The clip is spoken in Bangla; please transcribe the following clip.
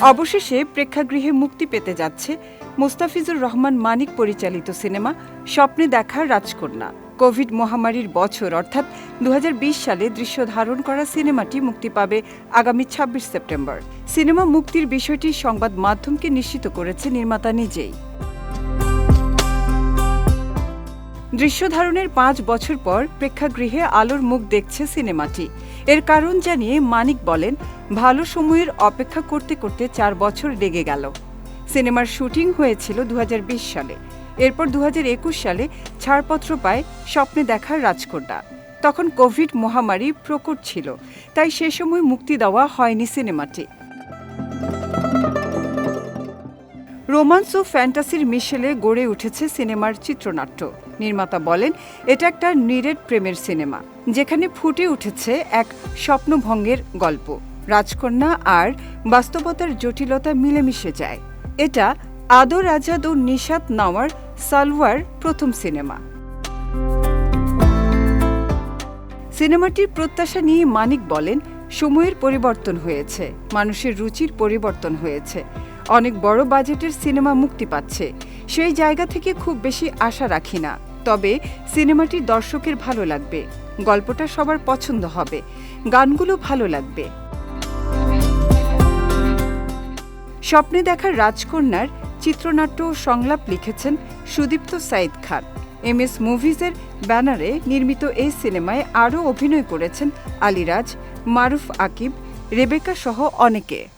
অবশেষে প্রেক্ষাগৃহে মুক্তি পেতে যাচ্ছে মুস্তাফিজুর রহমান মানিক পরিচালিত সিনেমা স্বপ্নে দেখা রাজকন্যা। কোভিড মহামারীর বছর, অর্থাৎ দু হাজার বিশ সালে দৃশ্য ধারণ করা সিনেমাটি মুক্তি পাবে আগামী ২৬ সেপ্টেম্বর। সিনেমা মুক্তির বিষয়টি সংবাদ মাধ্যমকে নিশ্চিত করেছে নির্মাতা নিজেই। দৃশ্য ধারণের পাঁচ বছর পর প্রেক্ষাগৃহে আলোর মুখ দেখছে সিনেমাটি। এর কারণ জানিয়ে মানিক বলেন, ভালো সময়ের অপেক্ষা করতে করতে চার বছর লেগে গেল। সিনেমার শুটিং হয়েছিল দু হাজার বিশ সালে। এরপর দু হাজার একুশ সালে ছাড়পত্র পায় স্বপ্নে দেখার রাজকন্যা তখন কোভিড মহামারী প্রকট ছিল, তাই সে সময় মুক্তি দেওয়া হয়নি সিনেমাটি। রোমান্স ও ফ্যান্টাসির মিশেলে গড়ে উঠেছে সিনেমার চিত্রনাট্য। নির্মাতা বলেন, এটা একটা নিরেট প্রেমের সিনেমা, যেখানে ফুটে উঠেছে এক স্বপ্নভঙ্গের গল্প। রাজকন্যা আর বাস্তবতার জটিলতা মিলেমিশে যায়। এটা আদর আজাদ ও নিশাত নাওয়ার সালওয়ার প্রথম সিনেমা। সিনেমাটির প্রত্যাশা নিয়ে মানিক বলেন, সময়ের পরিবর্তন হয়েছে, মানুষের রুচির পরিবর্তন হয়েছে। অনেক বড় বাজেটের সিনেমা মুক্তি পাচ্ছে। সেই জায়গা থেকে খুব বেশি আশা রাখি না। তবে সিনেমাটি দর্শকের ভালো লাগবে। গল্পটা সবার পছন্দ হবে। গানগুলো ভালো লাগবে। স্বপ্নে দেখার রাজকন্যার চিত্রনাট্য ও সংলাপ লিখেছেন সুদীপ্ত সাইদ খান। এম এস মুভিজের ব্যানারে নির্মিত এই সিনেমায় আরও অভিনয় করেছেন আলিরাজ, মারুফ আকিব, রেবেকা সহ অনেকে।